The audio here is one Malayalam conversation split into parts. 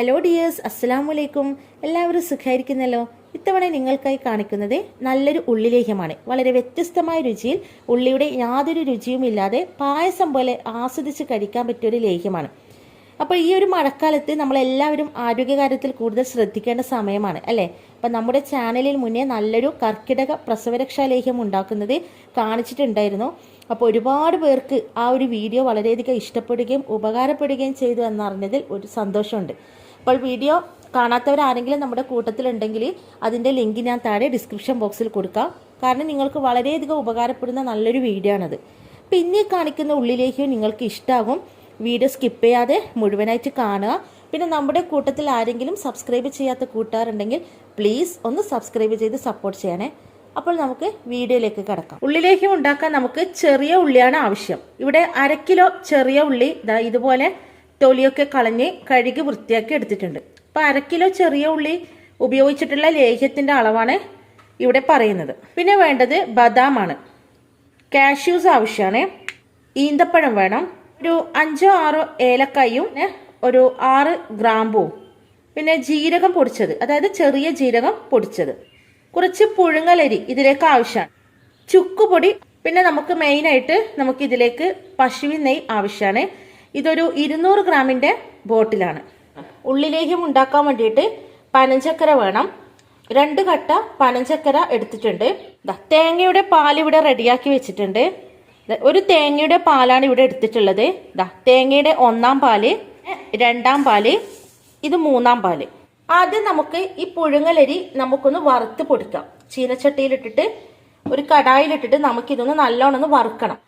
ഹലോ ഡിയേഴ്സ് അസ്സലാം വലൈക്കും എല്ലാവരും സുഖമായിരിക്കുന്നല്ലോ ഇത്തവണ നിങ്ങൾക്കായി കാണിക്കുന്നത് നല്ലൊരു ഉള്ളിലേഹ്യമാണ് വളരെ വ്യത്യസ്തമായ രുചിയിൽ ഉള്ളിയുടെ യാതൊരു രുചിയും ഇല്ലാതെ പായസം പോലെ ആസ്വദിച്ച് കഴിക്കാൻ പറ്റിയ ഒരു ലേഹ്യമാണ്. അപ്പോൾ ഈ ഒരു മഴക്കാലത്ത് നമ്മളെല്ലാവരും ആരോഗ്യകാര്യത്തിൽ കൂടുതൽ ശ്രദ്ധിക്കേണ്ട സമയമാണ് അല്ലേ? അപ്പം നമ്മുടെ ചാനലിൽ മുന്നേ നല്ലൊരു കർക്കിടക പ്രസവരക്ഷാ ലേഹ്യം ഉണ്ടാക്കുന്നത് കാണിച്ചിട്ടുണ്ടായിരുന്നു. അപ്പോൾ ഒരുപാട് പേർക്ക് ആ ഒരു വീഡിയോ വളരെയധികം ഇഷ്ടപ്പെടുകയും ഉപകാരപ്പെടുകയും ചെയ്തു എന്നറിഞ്ഞതിൽ ഒരു സന്തോഷമുണ്ട്. അപ്പോൾ വീഡിയോ കാണാത്തവരാരെങ്കിലും നമ്മുടെ കൂട്ടത്തിലുണ്ടെങ്കിൽ അതിന്റെ ലിങ്ക് ഞാൻ താഴെ ഡിസ്ക്രിപ്ഷൻ ബോക്സിൽ കൊടുക്കാം. കാരണം നിങ്ങൾക്ക് വളരെയധികം ഉപകാരപ്പെടുന്ന നല്ലൊരു വീഡിയോ ആണത്. പിന്നെ കാണിക്കുന്ന ഉള്ളിലേക്കും നിങ്ങൾക്ക് ഇഷ്ടമാകും വീഡിയോ സ്കിപ്പ് ചെയ്യാതെ മുഴുവനായിട്ട് കാണുക. പിന്നെ നമ്മുടെ കൂട്ടത്തിൽ ആരെങ്കിലും സബ്സ്ക്രൈബ് ചെയ്യാത്ത കൂട്ടുകാരുണ്ടെങ്കിൽ പ്ലീസ് ഒന്ന് സബ്സ്ക്രൈബ് ചെയ്ത് സപ്പോർട്ട് ചെയ്യണേ. അപ്പോൾ നമുക്ക് വീഡിയോയിലേക്ക് കിടക്കാം. ഉള്ളിലേക്കും ഉണ്ടാക്കാൻ നമുക്ക് ചെറിയ ഉള്ളിയാണ് ആവശ്യം. ഇവിടെ അര കിലോ ചെറിയ ഉള്ളി ഇതുപോലെ തൊലിയൊക്കെ കളഞ്ഞ് കഴുകി വൃത്തിയാക്കി എടുത്തിട്ടുണ്ട്. അപ്പോൾ അര കിലോ ചെറിയ ഉള്ളി ഉപയോഗിച്ചിട്ടുള്ള ലേഹ്യത്തിന്റെ അളവാണ് ഇവിടെ പറയുന്നത്. പിന്നെ വേണ്ടത് ബദാമാണ്. കാഷ്യൂസ് ആവശ്യമാണ് ഈന്തപ്പഴം വേണം. ഒരു അഞ്ചോ ആറോ ഏലക്കായും ഒരു ആറ് ഗ്രാമ്പുവും. പിന്നെ ജീരകം പൊടിച്ചത്. അതായത് ചെറിയ ജീരകം പൊടിച്ചത്. കുറച്ച് പുഴുങ്ങലരി ഇതിലേക്ക് ആവശ്യമാണ് ചുക്കുപൊടി പിന്നെ നമുക്ക് മെയിനായിട്ട് നമുക്ക് ഇതിലേക്ക് പശുവിൻ നെയ് ആവശ്യമാണ് ഇതൊരു ഇരുന്നൂറ് ഗ്രാമിന്റെ ബോട്ടിലാണ്. ഉള്ളിലേക്കും ഉണ്ടാക്കാൻ വേണ്ടിയിട്ട് പനഞ്ചക്കര വേണം. രണ്ട് കട്ട പനഞ്ചക്കര എടുത്തിട്ടുണ്ട്. തേങ്ങയുടെ പാൽ ഇവിടെ റെഡിയാക്കി വെച്ചിട്ടുണ്ട്. ഒരു തേങ്ങയുടെ പാലാണ് ഇവിടെ എടുത്തിട്ടുള്ളത്. ദാ തേങ്ങയുടെ ഒന്നാം പാൽ രണ്ടാം പാൽ ഇത് മൂന്നാം പാൽ. ആദ്യം നമുക്ക് ഈ പുഴുങ്ങലരി നമുക്കൊന്ന് വറുത്ത് പൊടിക്കാം. ചീനച്ചട്ടിയിലിട്ടിട്ട് ഒരു കടായിലിട്ടിട്ട് നമുക്കിതൊന്ന് നല്ലോണം ഒന്ന് വറുക്കണം.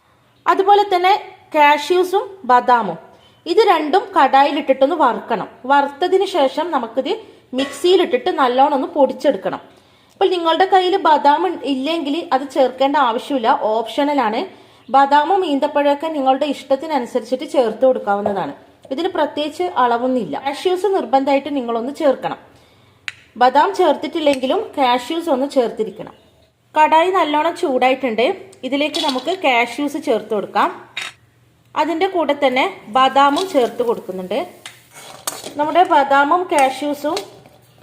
അതുപോലെ തന്നെ കാഷ്യൂസും ബദാമും. ഇത് രണ്ടും കടായിലിട്ടിട്ടൊന്ന് വറുക്കണം. വറുത്തതിന് ശേഷം നമുക്കിത് മിക്സിയിലിട്ടിട്ട് നല്ലോണം ഒന്ന് പൊടിച്ചെടുക്കണം. അപ്പോൾ നിങ്ങളുടെ കയ്യിൽ ബദാം ഇല്ലെങ്കിൽ അത് ചേർക്കേണ്ട ആവശ്യമില്ല. ഓപ്ഷണലാണ്. ബദാമും ഈന്തപ്പഴമൊക്കെ നിങ്ങളുടെ ഇഷ്ടത്തിനനുസരിച്ചിട്ട് ചേർത്ത് കൊടുക്കാവുന്നതാണ്. ഇതിന് പ്രത്യേകിച്ച് അളവൊന്നുമില്ല. കാഷ്യൂസ് നിർബന്ധമായിട്ട് നിങ്ങളൊന്ന് ചേർക്കണം. ബദാം ചേർത്തിട്ടില്ലെങ്കിലും കാഷ്യൂസ് ഒന്ന് ചേർത്തിരിക്കണം. കടായി നല്ലോണം ചൂടായിട്ടുണ്ട്. ഇതിലേക്ക് നമുക്ക് കാഷ്യൂസ് ചേർത്ത് കൊടുക്കാം. അതിന്റെ കൂടെ തന്നെ ബദാമും ചേർത്ത് കൊടുക്കുന്നുണ്ട്. നമ്മുടെ ബദാമും കാഷ്യൂസും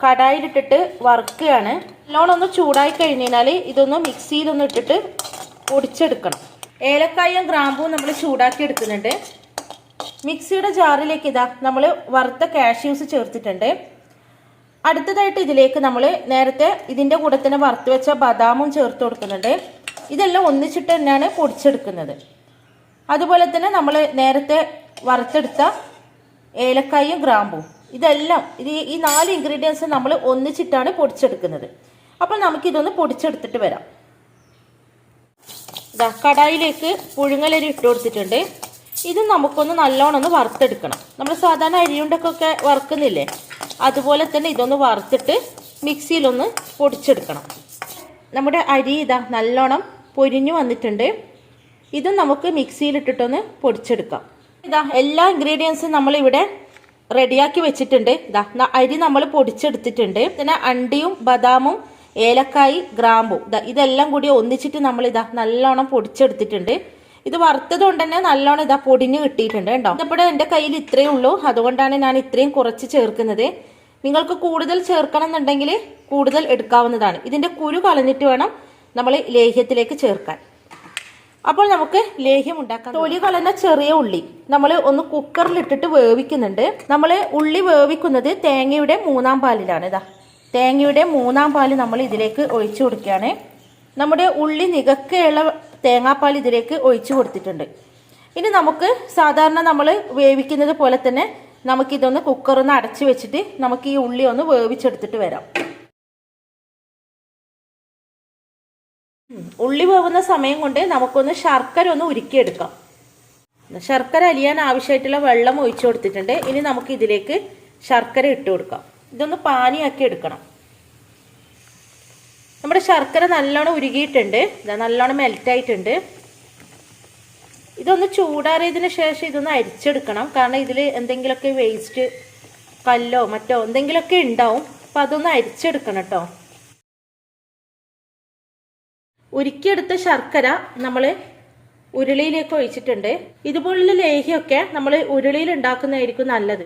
കടായിലിട്ടിട്ട് വറുക്കുകയാണ്. നല്ലോണം ഒന്ന് ചൂടായി കഴിഞ്ഞാൽ ഇതൊന്ന് മിക്സിയിലൊന്ന് ഇട്ടിട്ട് പൊടിച്ചെടുക്കണം. ഏലക്കായും ഗ്രാമ്പും നമ്മൾ ചൂടാക്കി എടുക്കുന്നുണ്ട്. മിക്സിയുടെ ജാറിലേക്ക് ഇതാ നമ്മൾ വറുത്ത കാഷ്യൂസ് ചേർത്തിട്ടുണ്ട്. അടുത്തതായിട്ട് ഇതിലേക്ക് നമ്മൾ നേരത്തെ ഇതിന്റെ കൂടെ തന്നെ വറുത്ത് വെച്ച ബദാമും ചേർത്ത് കൊടുക്കുന്നുണ്ട്. ഇതെല്ലാം ഒന്നിച്ചിട്ട് തന്നെയാണ് പൊടിച്ചെടുക്കുന്നത്. അതുപോലെ തന്നെ നമ്മൾ നേരത്തെ വറുത്തെടുത്ത ഏലക്കായും ഗ്രാമ്പും. ഇതെല്ലാം ഇത് ഈ നാല് ഇൻഗ്രീഡിയൻസ് നമ്മൾ ഒന്നിച്ചിട്ടാണ് പൊടിച്ചെടുക്കുന്നത്. അപ്പോൾ നമുക്കിതൊന്ന് പൊടിച്ചെടുത്തിട്ട് വരാം. ഇതാ കടായിലേക്ക് പുഴുങ്ങലരി ഇട്ട് കൊടുത്തിട്ടുണ്ട്. ഇത് നമുക്കൊന്ന് നല്ലോണം ഒന്ന് വറുത്തെടുക്കണം. നമ്മൾ സാധാരണ അരിയുണ്ടൊക്കെ വറുക്കുന്നില്ലേ? അതുപോലെ തന്നെ ഇതൊന്ന് വറുത്തിട്ട് മിക്സിയിലൊന്ന് പൊടിച്ചെടുക്കണം. നമ്മുടെ അരി ഇതാ നല്ലോണം പൊരിഞ്ഞു വന്നിട്ടുണ്ട്. ഇതും നമുക്ക് മിക്സിയിലിട്ടിട്ടൊന്ന് പൊടിച്ചെടുക്കാം. ഇതാ എല്ലാ ഇൻഗ്രീഡിയൻസും നമ്മളിവിടെ റെഡിയാക്കി വെച്ചിട്ടുണ്ട്. ഇതാ അരി നമ്മൾ പൊടിച്ചെടുത്തിട്ടുണ്ട്. പിന്നെ അണ്ടിയും ബദാമും ഏലക്കായി ഗ്രാമ്പും. ഇതാ ഇതെല്ലാം കൂടി ഒന്നിച്ചിട്ട് നമ്മൾ ഇതാ നല്ലോണം പൊടിച്ചെടുത്തിട്ടുണ്ട്. ഇത് വറുത്തത് കൊണ്ട് തന്നെ നല്ലോണം ഇതാ പൊടിഞ്ഞ് കിട്ടിയിട്ടുണ്ട് കേട്ടോ. ഇതിപ്പോൾ എന്റെ കയ്യിൽ ഇത്രയേ ഉള്ളൂ. അതുകൊണ്ടാണ് ഞാൻ ഇത്രയും കുറച്ച് ചേർക്കുന്നത്. നിങ്ങൾക്ക് കൂടുതൽ ചേർക്കണം എന്നുണ്ടെങ്കിൽ കൂടുതൽ എടുക്കാവുന്നതാണ്. ഇതിന്റെ കുരു കളഞ്ഞിട്ട് വേണം നമ്മൾ ലേഹ്യത്തിലേക്ക് ചേർക്കാൻ. അപ്പോൾ നമുക്ക് ലേഹ്യം ഉണ്ടാക്കാം തൊലി കളഞ്ഞ ചെറിയ ഉള്ളി. നമ്മൾ ഒന്ന് കുക്കറിൽ ഇട്ടിട്ട് വേവിക്കുന്നുണ്ട്. നമ്മൾ ഉള്ളി വേവിക്കുന്നത് തേങ്ങയുടെ മൂന്നാം പാലിലാണ്. ഇതാ തേങ്ങയുടെ മൂന്നാം പാൽ നമ്മൾ ഇതിലേക്ക് ഒഴിച്ചു കൊടുക്കുകയാണ്. നമ്മുടെ ഉള്ളി നികക്കെയുള്ള തേങ്ങാപ്പാൽ ഇതിലേക്ക് ഒഴിച്ചു കൊടുത്തിട്ടുണ്ട്. ഇനി നമുക്ക് സാധാരണ നമ്മൾ വേവിക്കുന്നത് പോലെ തന്നെ നമുക്കിതൊന്ന് കുക്കറൊന്ന് അടച്ചു വെച്ചിട്ട് നമുക്ക് ഈ ഉള്ളി ഒന്ന് വേവിച്ചെടുത്തിട്ട് വരാം. ഉള്ളി വേവുന്ന സമയം കൊണ്ട് നമുക്കൊന്ന് ശർക്കര ഒന്ന് ഉരുക്കിയെടുക്കാം. ശർക്കര അലിയാൻ ആവശ്യമായിട്ടുള്ള വെള്ളം ഒഴിച്ചു കൊടുത്തിട്ടുണ്ട്. ഇനി നമുക്ക് ഇതിലേക്ക് ശർക്കര ഇട്ട് കൊടുക്കാം. ഇതൊന്ന് പാനിയാക്കി എടുക്കണം. നമ്മുടെ ശർക്കര നല്ലോണം ഉരുകിയിട്ടുണ്ട്. നല്ലോണം മെൽറ്റായിട്ടുണ്ട് ഇതൊന്ന് ചൂടാറിയതിന് ശേഷം ഇതൊന്ന് അരിച്ചെടുക്കണം. കാരണം ഇതിൽ എന്തെങ്കിലുമൊക്കെ വേസ്റ്റ് കല്ലോ മറ്റോ എന്തെങ്കിലുമൊക്കെ ഉണ്ടാവും. അപ്പം അതൊന്ന് അരിച്ചെടുക്കണം കേട്ടോ ഉരുക്കിയെടുത്ത ശർക്കര നമ്മൾ ഉരുളിയിലേക്ക് ഒഴിച്ചിട്ടുണ്ട്. ഇതുപോലുള്ള ലേഹ്യമൊക്കെ നമ്മൾ ഉരുളിയിൽ ഉണ്ടാക്കുന്നതായിരിക്കും നല്ലത്.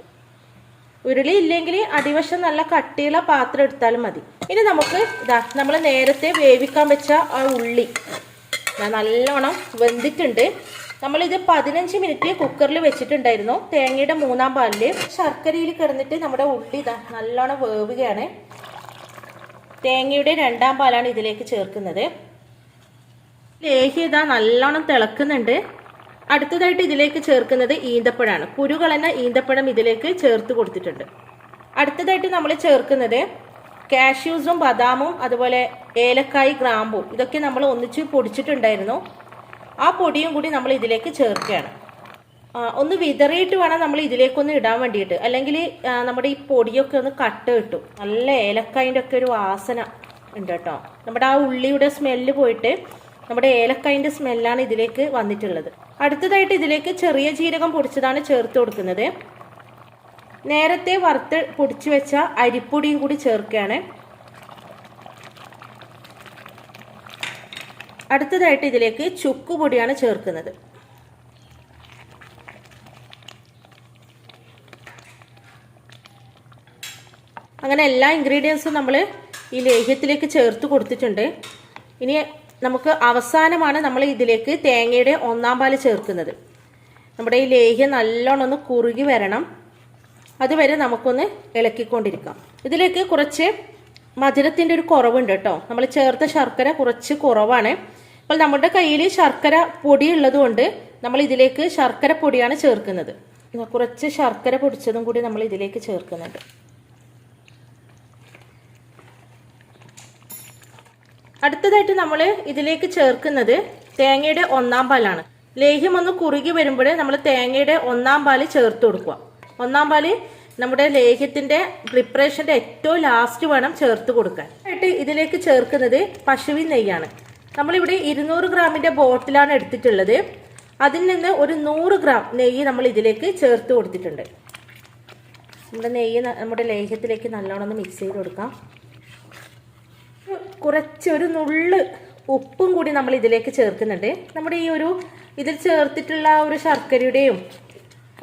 ഉരുളി ഇല്ലെങ്കിൽ അടിവശം നല്ല കട്ടിയുള്ള പാത്രം എടുത്താലും മതി. ഇനി നമുക്ക് ഇതാ നമ്മൾ നേരത്തെ വേവിക്കാൻ വെച്ച ആ ഉള്ളി നല്ലോണം വെന്തിട്ടുണ്ട്. നമ്മളിത് പതിനഞ്ച് മിനിറ്റ് കുക്കറിൽ വെച്ചിട്ടുണ്ടായിരുന്നു. തേങ്ങയുടെ മൂന്നാം പാലിൽ ശർക്കരയിൽ കിടന്നിട്ട് നമ്മുടെ ഉള്ളി ഇതാ നല്ലോണം വേവുകയാണ്. തേങ്ങയുടെ രണ്ടാം പാലാണ് ഇതിലേക്ക് ചേർക്കുന്നത്. ലേഹ്യം ഇതാ നല്ലോണം തിളക്കുന്നുണ്ട്. അടുത്തതായിട്ട് ഇതിലേക്ക് ചേർക്കുന്നത് ഈന്തപ്പഴമാണ് കുരു കളഞ്ഞ ഈന്തപ്പഴം ഇതിലേക്ക് ചേർത്ത് കൊടുത്തിട്ടുണ്ട്. അടുത്തതായിട്ട് നമ്മൾ ചേർക്കുന്നത് കാഷ്യൂസും ബദാമും അതുപോലെ ഏലക്കായ് ഗ്രാമ്പും ഇതൊക്കെ നമ്മൾ ഒന്നിച്ച് പൊടിച്ചിട്ടുണ്ടായിരുന്നു. ആ പൊടിയും കൂടി നമ്മൾ ഇതിലേക്ക് ചേർക്കുകയാണ്. ഒന്ന് വിതറിയിട്ട് വേണം നമ്മൾ ഇതിലേക്കൊന്ന് ഇടാൻ വേണ്ടിയിട്ട്. അല്ലെങ്കിൽ നമ്മുടെ ഈ പൊടിയൊക്കെ ഒന്ന് കട്ട് കിട്ടും. നല്ല ഏലക്കായിന്റെ ഒക്കെ ഒരു വാസന ഉണ്ട് കേട്ടോ. നമ്മുടെ ആ ഉള്ളിയുടെ സ്മെല്ല് പോയിട്ട് നമ്മുടെ ഏലക്കായിന്റെ സ്മെല്ലാണ് ഇതിലേക്ക് വന്നിട്ടുള്ളത്. അടുത്തതായിട്ട് ഇതിലേക്ക് ചെറിയ ജീരകം പൊടിച്ചതാണ് ചേർത്ത് കൊടുക്കുന്നത്. നേരത്തെ വറുത്ത് പൊടിച്ചു വെച്ച അരിപ്പൊടിയും കൂടി ചേർക്കുകയാണ്. അടുത്തതായിട്ട് ഇതിലേക്ക് ചുക്ക് പൊടിയാണ് ചേർക്കുന്നത്. അങ്ങനെ എല്ലാ ഇൻഗ്രീഡിയൻസും നമ്മൾ ഈ ലേഹ്യത്തിലേക്ക് ചേർത്ത് കൊടുത്തിട്ടുണ്ട്. ഇനി നമുക്ക് അവസാനമാണ് നമ്മൾ ഇതിലേക്ക് തേങ്ങയുടെ ഒന്നാം പാൽ ചേർക്കുന്നത്. നമ്മുടെ ഈ ലേഹ്യം നല്ലോണം ഒന്ന് കുറുകി വരണം. അതുവരെ നമുക്കൊന്ന് ഇളക്കിക്കൊണ്ടിരിക്കാം. ഇതിലേക്ക് കുറച്ച് മധുരത്തിന്റെ ഒരു കുറവുണ്ട് കേട്ടോ. നമ്മൾ ചേർത്ത ശർക്കര കുറച്ച് കുറവാണ്. അപ്പോൾ നമ്മുടെ കയ്യിൽ ശർക്കര പൊടി ഉള്ളതുകൊണ്ട് നമ്മൾ ഇതിലേക്ക് ശർക്കര പൊടിയാണ് ചേർക്കുന്നത്. കുറച്ച് ശർക്കര പൊടിച്ചതും കൂടി നമ്മൾ ഇതിലേക്ക് ചേർക്കുന്നുണ്ട്. അടുത്തതായിട്ട് നമ്മൾ ഇതിലേക്ക് ചേർക്കുന്നത് തേങ്ങയുടെ ഒന്നാം പാലാണ്. ലേഹ്യം ഒന്ന് കുറുകി വരുമ്പോൾ നമ്മൾ തേങ്ങയുടെ ഒന്നാം പാൽ ചേർത്ത് കൊടുക്കുക. ഒന്നാം പാൽ നമ്മുടെ ലേഹ്യത്തിന്റെ പ്രിപ്പറേഷന്റെ ഏറ്റവും ലാസ്റ്റ് വേണം ചേർത്ത് കൊടുക്കാൻ. ആയിട്ട് ഇതിലേക്ക് ചേർക്കുന്നത് പശുവിൻ നെയ്യാണ്. നമ്മളിവിടെ ഇരുന്നൂറ് ഗ്രാമിന്റെ ബോട്ടിലാണ് എടുത്തിട്ടുള്ളത്. അതിൽ നിന്ന് ഒരു നൂറ് ഗ്രാം നെയ്യ് നമ്മൾ ഇതിലേക്ക് ചേർത്ത് കൊടുത്തിട്ടുണ്ട്. നമ്മുടെ നെയ്യ് നമ്മുടെ ലേഹ്യത്തിലേക്ക് നല്ലോണം ഒന്ന് മിക്സ് ചെയ്ത് കൊടുക്കാം. കുറച്ച് ഒരു നുള്ള് ഉപ്പും കൂടി നമ്മൾ ഇതിലേക്ക് ചേർക്കുന്നുണ്ട്. നമ്മുടെ ഈ ഒരു ഇതിൽ ചേർത്തിട്ടുള്ള ഒരു ശർക്കരയുടെയും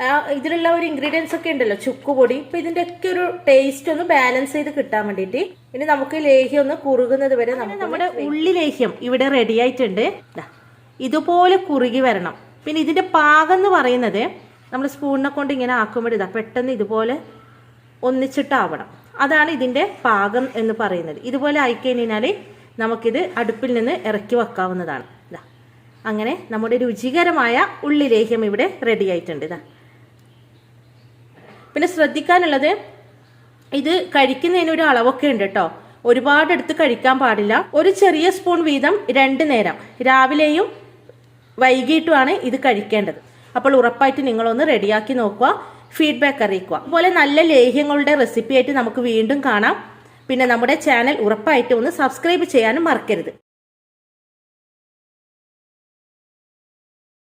ആ ഇതിലുള്ള ഒരു ഇൻഗ്രീഡിയൻസ് ഒക്കെ ഉണ്ടല്ലോ ചുക്കുപൊടി. ഇപ്പൊ ഇതിന്റെ ഒക്കെ ഒരു ടേസ്റ്റ് ഒന്ന് ബാലൻസ് ചെയ്ത് കിട്ടാൻ വേണ്ടിയിട്ട് ഇനി നമുക്ക് ലേഹ്യം ഒന്ന് കുറുകുന്നത് വരെ നമ്മുടെ ഉള്ളി ലേഹ്യം ഇവിടെ റെഡി ആയിട്ടുണ്ട്. ഇതുപോലെ കുറുകി വരണം. പിന്നെ ഇതിന്റെ പാകം എന്ന് പറയുന്നത് നമ്മൾ സ്പൂണിനെ കൊണ്ട് ഇങ്ങനെ ആക്കുമ്പോൾ ഇതാ പെട്ടെന്ന് ഇതുപോലെ ഒന്നിച്ചിട്ടാവണം. അതാണ് ഇതിന്റെ പാകം എന്ന് പറയുന്നത്. ഇതുപോലെ ആയിക്കഴിഞ്ഞാൽ നമുക്കിത് അടുപ്പിൽ നിന്ന് ഇറക്കി വെക്കാവുന്നതാണ്. ഇതാ അങ്ങനെ നമ്മുടെ രുചികരമായ ഉള്ളി ഉള്ളിലേഹ്യം ഇവിടെ റെഡി ആയിട്ടുണ്ട്. ഇതാ പിന്നെ ശ്രദ്ധിക്കാനുള്ളത് ഇത് കഴിക്കുന്നതിന് ഒരു അളവൊക്കെ ഉണ്ട് കേട്ടോ. ഒരുപാട് എടുത്ത് കഴിക്കാൻ പാടില്ല. ഒരു ചെറിയ സ്പൂൺ വീതം രണ്ട് നേരം. രാവിലെയും വൈകിട്ടുമാണ് ഇത് കഴിക്കേണ്ടത്. അപ്പോൾ ഉറപ്പായിട്ട് നിങ്ങളൊന്ന് റെഡിയാക്കി നോക്കുക. ഫീഡ്ബാക്ക് അറിയിക്കുക. അതുപോലെ നല്ല ലേഹ്യങ്ങളുടെ റെസിപ്പി ആയിട്ട് നമുക്ക് വീണ്ടും കാണാം. പിന്നെ നമ്മുടെ ചാനൽ ഉറപ്പായിട്ട് ഒന്ന് സബ്സ്ക്രൈബ് ചെയ്യാനും മറക്കരുത്.